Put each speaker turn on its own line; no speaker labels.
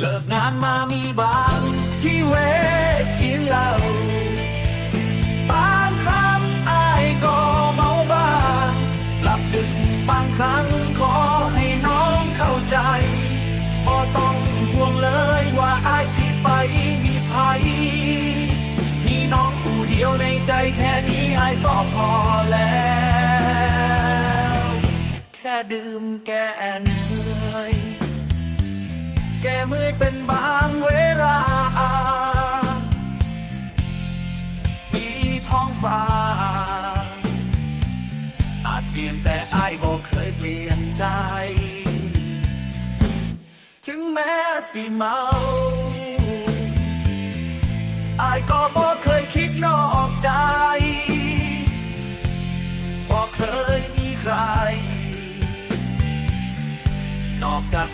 เลิกงานมามีบางที่เวทกินเหล้าบางครั้งอายก็เมาบ้างหลับดึกบางครั้งขอให้น้องเข้าใจบ่ต้องห่วงเลยว่าอายสิไปมีภัยมีน้องผู้เดียวในใจแค่นี้อายก็พอแล้ว แค่ดื่มแก้เหนื่อย แกเมื่อยเป็นบางเวลา สีท้องฟ้า อาจเปลี่ยนแต่อายบ่เคยเปลี่ยนใจ ถึงแม้สิเมาอายก็บ่เคยคิดนอกใจบ่เคยมีใคร นอกจาก